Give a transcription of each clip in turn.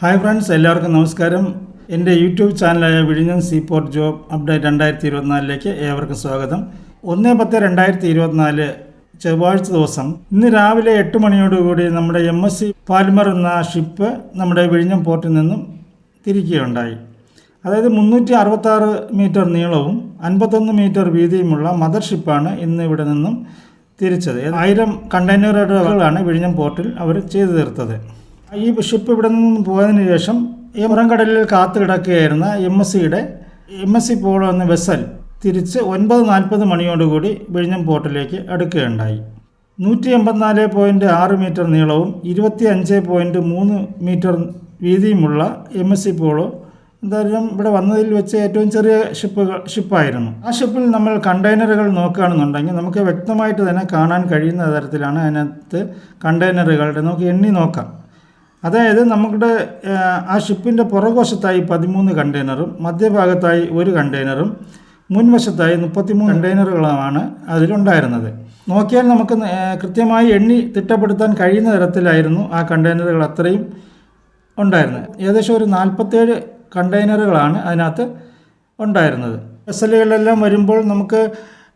Hi friends എല്ലാവർക്കും നമസ്കാരം. എന്റെ യൂട്യൂബ് ചാനലായ വിഴിഞ്ഞം സീപോർട്ട് ജോബ് അപ്ഡേറ്റ് രണ്ടായിരത്തി ഇരുപത്തിനാലിലേക്ക് ഏവർക്കും സ്വാഗതം. ഒന്ന് പത്ത് രണ്ടായിരത്തി ഇരുപത്തിനാല് ചൊവ്വാഴ്ച ദിവസം. ഇന്ന് രാവിലെ എട്ട് മണിയോടുകൂടി നമ്മുടെ എം എസ് സി പാൽമർ എന്ന ഷിപ്പ് നമ്മുടെ വിഴിഞ്ഞം പോർട്ടിൽ നിന്നും തിരിക്കുകയുണ്ടായി. അതായത് മുന്നൂറ്റി അറുപത്താറ് മീറ്റർ നീളവും അൻപത്തൊന്ന് മീറ്റർ വീതിയുമുള്ള മദർ ഷിപ്പാണ് ഇന്ന് ഇവിടെ നിന്നും തിരിച്ചത്. ആയിരം കണ്ടെയ്നറുകളാണ് വിഴിഞ്ഞം പോർട്ടിൽ അവർ ചെയ്തു തീർത്തത്. ഈ ഷിപ്പ് ഇവിടെ നിന്നും പോയതിനു ശേഷം ഈ മുറംകടലിൽ കാത്തു കിടക്കുകയായിരുന്ന എം എസ് സിയുടെ എം എസ് സി പോളോ എന്ന വെസൽ തിരിച്ച് ഒൻപത് നാൽപ്പത് മണിയോടുകൂടി വിഴിഞ്ഞം പോർട്ടിലേക്ക് അടുക്കുകയുണ്ടായി. നൂറ്റി എൺപത്തിനാല് പോയിന്റ് ആറ് മീറ്റർ നീളവും ഇരുപത്തി അഞ്ച് പോയിന്റ് മൂന്ന് മീറ്റർ വീതിയുമുള്ള എം എസ് സി പോളോ എന്തായാലും ഇവിടെ വന്നതിൽ വെച്ച് ഏറ്റവും ചെറിയ ഷിപ്പുകൾ ഷിപ്പായിരുന്നു ആ ഷിപ്പിൽ നമ്മൾ കണ്ടെയ്നറുകൾ നോക്കുകയാണെന്നുണ്ടെങ്കിൽ നമുക്ക് വ്യക്തമായിട്ട് തന്നെ കാണാൻ കഴിയുന്ന തരത്തിലാണ് അതിനകത്ത് കണ്ടെയ്നറുകളുടെ നമുക്ക് എണ്ണി നോക്കാം. അതായത് നമ്മുടെ ആ, ഷിപ്പിന്റെ പുറകുവശത്തായി പതിമൂന്ന് കണ്ടെയ്നറും മധ്യഭാഗത്തായി ഒരു കണ്ടെയ്നറും മുൻവശത്തായി മുപ്പത്തിമൂന്ന് കണ്ടെയ്നറുകളുമാണ് അതിലുണ്ടായിരുന്നത്. നോക്കിയാൽ നമുക്ക് കൃത്യമായി എണ്ണി തിട്ടപ്പെടുത്താൻ കഴിയുന്ന തരത്തിലായിരുന്നു ആ കണ്ടെയ്നറുകൾ അത്രയും ഉണ്ടായിരുന്നത്. ഏകദേശം ഒരു നാൽപ്പത്തേഴ് കണ്ടെയ്നറുകളാണ് അതിനകത്ത് ഉണ്ടായിരുന്നത്. വെസലുകളെല്ലാം വരുമ്പോൾ നമുക്ക്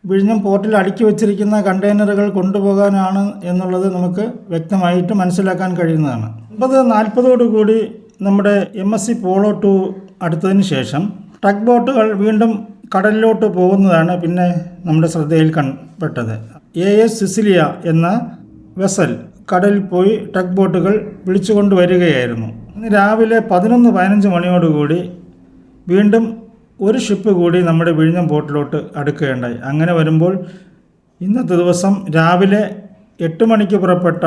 വിഴിഞ്ഞം പോർട്ടിൽ അടുക്കി വച്ചിരിക്കുന്ന കണ്ടെയ്നറുകൾ കൊണ്ടുപോകാനാണ് എന്നുള്ളത് നമുക്ക് വ്യക്തമായിട്ട് മനസ്സിലാക്കാൻ കഴിയുന്നതാണ്. ഒമ്പത് നാൽപ്പതോടുകൂടി നമ്മുടെ M S C Polo to അടുത്തതിന് ശേഷം ടഗ് ബോട്ടുകൾ വീണ്ടും കടലിലോട്ട് പോകുന്നതാണ് പിന്നെ നമ്മുടെ ശ്രദ്ധയിൽ കൺപെട്ടത് എ എസ് സിസിലിയ എന്ന വെസൽ കടലിൽ പോയി ടഗ് ബോട്ടുകൾ വിളിച്ചുകൊണ്ട് വരികയായിരുന്നു. ഇന്ന് രാവിലെ പതിനൊന്ന് പതിനഞ്ച് മണിയോടുകൂടി വീണ്ടും ഒരു ഷിപ്പ് കൂടി നമ്മുടെ വിഴിഞ്ഞം ബോട്ടിലോട്ട് അടുക്കുകയുണ്ടായി. അങ്ങനെ വരുമ്പോൾ ഇന്നത്തെ ദിവസം രാവിലെ എട്ട് മണിക്ക് പുറപ്പെട്ട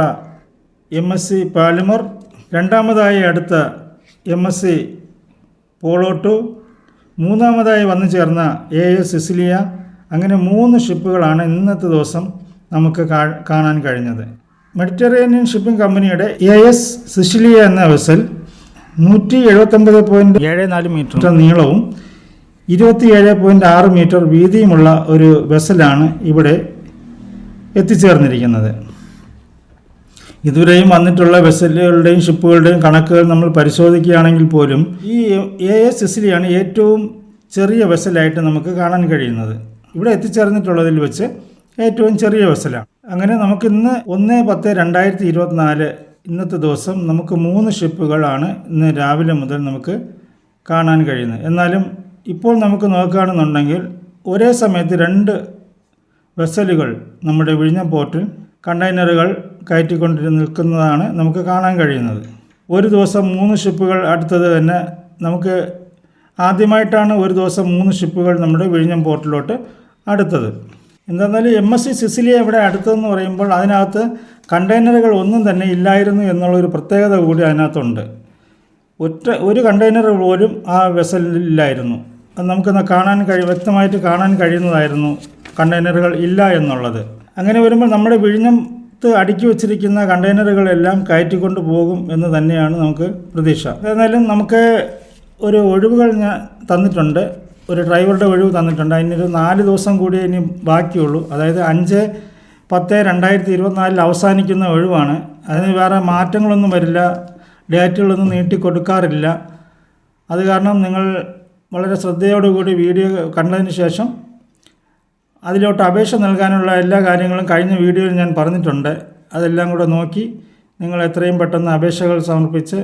എം എസ് സി പാലിമർ രണ്ടാമതായി അടുത്ത എം എസ് സി പോളോട്ടു മൂന്നാമതായി വന്നു ചേർന്ന എ എസ് സിസിലിയ അങ്ങനെ മൂന്ന് ഷിപ്പുകളാണ് ഇന്നത്തെ ദിവസം നമുക്ക് കാണാൻ കഴിഞ്ഞത്. മെഡിറ്ററേനിയൻ ഷിപ്പിംഗ് കമ്പനിയുടെ എ എസ് സിസിലിയ എന്ന വെസൽ നൂറ്റി എഴുപത്തൊമ്പത് പോയിന്റ് ഏഴ് നാല് മീറ്റർ. നീളവും ഇരുപത്തിയേഴ് പോയിന്റ് ആറ് മീറ്റർ വീതിയുമുള്ള ഒരു വെസലാണ് ഇവിടെ എത്തിച്ചേർന്നിരിക്കുന്നത്. ഇതുവരെയും വന്നിട്ടുള്ള വെസലുകളുടെയും ഷിപ്പുകളുടെയും കണക്കുകൾ നമ്മൾ പരിശോധിക്കുകയാണെങ്കിൽ പോലും ഈ എ എസ് സിസിലിയാണ് ഏറ്റവും ചെറിയ വെസലായിട്ട് നമുക്ക് കാണാൻ കഴിയുന്നത്. ഇവിടെ എത്തിച്ചേർന്നിട്ടുള്ളതിൽ വെച്ച് ഏറ്റവും ചെറിയ വെസലാണ് അങ്ങനെ നമുക്കിന്ന് ഒന്ന് പത്ത് രണ്ടായിരത്തി ഇരുപത്തിനാല് ഇന്നത്തെ ദിവസം നമുക്ക് മൂന്ന് ഷിപ്പുകളാണ് ഇന്ന് രാവിലെ മുതൽ നമുക്ക് കാണാൻ കഴിയുന്നത്. എന്നാലും ഇപ്പോൾ നമുക്ക് നോക്കുകയാണെന്നുണ്ടെങ്കിൽ ഒരേ സമയത്ത് രണ്ട് വെസലുകൾ നമ്മുടെ വിഴിഞ്ഞ പോർട്ടിൽ കണ്ടെയ്നറുകൾ കയറ്റിക്കൊണ്ട് നിൽക്കുന്നതാണ് നമുക്ക് കാണാൻ കഴിയുന്നത്. ഒരു ദിവസം മൂന്ന് ഷിപ്പുകൾ അടുത്തത് തന്നെ നമുക്ക് ആദ്യമായിട്ടാണ് ഒരു ദിവസം മൂന്ന് ഷിപ്പുകൾ നമ്മുടെ വിഴിഞ്ഞം പോർട്ടിലോട്ട് അടുത്തത്. എന്തെന്നാൽ എം എസ് സി സിസിലിയ ഇവിടെ അടുത്തതെന്ന് പറയുമ്പോൾ അതിനകത്ത് കണ്ടെയ്നറുകൾ ഒന്നും തന്നെ ഇല്ലായിരുന്നു എന്നുള്ളൊരു പ്രത്യേകത കൂടി അതിനകത്തുണ്ട്. ഒറ്റ ഒരു കണ്ടെയ്നർ പോലും ആ വെസലില്ലായിരുന്നു അത് നമുക്ക് കാണാൻ കഴി വ്യക്തമായിട്ട് കാണാൻ കഴിയുന്നതായിരുന്നു കണ്ടെയ്നറുകൾ ഇല്ല എന്നുള്ളത്. അങ്ങനെ വരുമ്പോൾ നമ്മുടെ വിഴിഞ്ഞത്ത് അടുക്കി വച്ചിരിക്കുന്ന കണ്ടെയ്നറുകളെല്ലാം കയറ്റിക്കൊണ്ട് പോകും എന്ന് തന്നെയാണ് നമുക്ക് പ്രതീക്ഷ. എന്നാലും നമുക്ക് ഒരു ഒഴിവുകൾ ഞാൻ തന്നിട്ടുണ്ട്. ഒരു ഡ്രൈവറുടെ ഒഴിവ് തന്നിട്ടുണ്ട്. അതിനൊരു നാല് ദിവസം കൂടി ഇനി ബാക്കിയുള്ളൂ. അതായത് അഞ്ച് പത്ത് രണ്ടായിരത്തി ഇരുപത്തിനാലിൽ അവസാനിക്കുന്ന ഒഴിവാണ്. അതിന് വേറെ മാറ്റങ്ങളൊന്നും വരില്ല. ഡേറ്റുകളൊന്നും നീട്ടി കൊടുക്കാറില്ല അത് കാരണം നിങ്ങൾ വളരെ ശ്രദ്ധയോടുകൂടി വീഡിയോ കണ്ടതിന് ശേഷം അതിലോട്ട് അപേക്ഷ നൽകാനുള്ള എല്ലാ കാര്യങ്ങളും കഴിഞ്ഞ വീഡിയോയിൽ ഞാൻ പറഞ്ഞിട്ടുണ്ട്. അതെല്ലാം കൂടെ നോക്കി നിങ്ങൾ എത്രയും പെട്ടെന്ന് അപേക്ഷകൾ സമർപ്പിച്ച്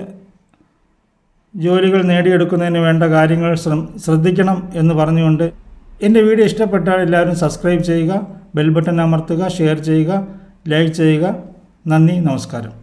ജോലികൾ നേടിയെടുക്കുന്നതിന് വേണ്ട കാര്യങ്ങൾ ശ്രദ്ധിക്കണം എന്ന് പറഞ്ഞുകൊണ്ട് എന്റെ വീഡിയോ ഇഷ്ടപ്പെട്ടാൽ എല്ലാവരും സബ്സ്ക്രൈബ് ചെയ്യുക ബെൽ ബട്ടൺ അമർത്തുക ഷെയർ ചെയ്യുക ലൈക്ക് ചെയ്യുക. നന്ദി നമസ്കാരം.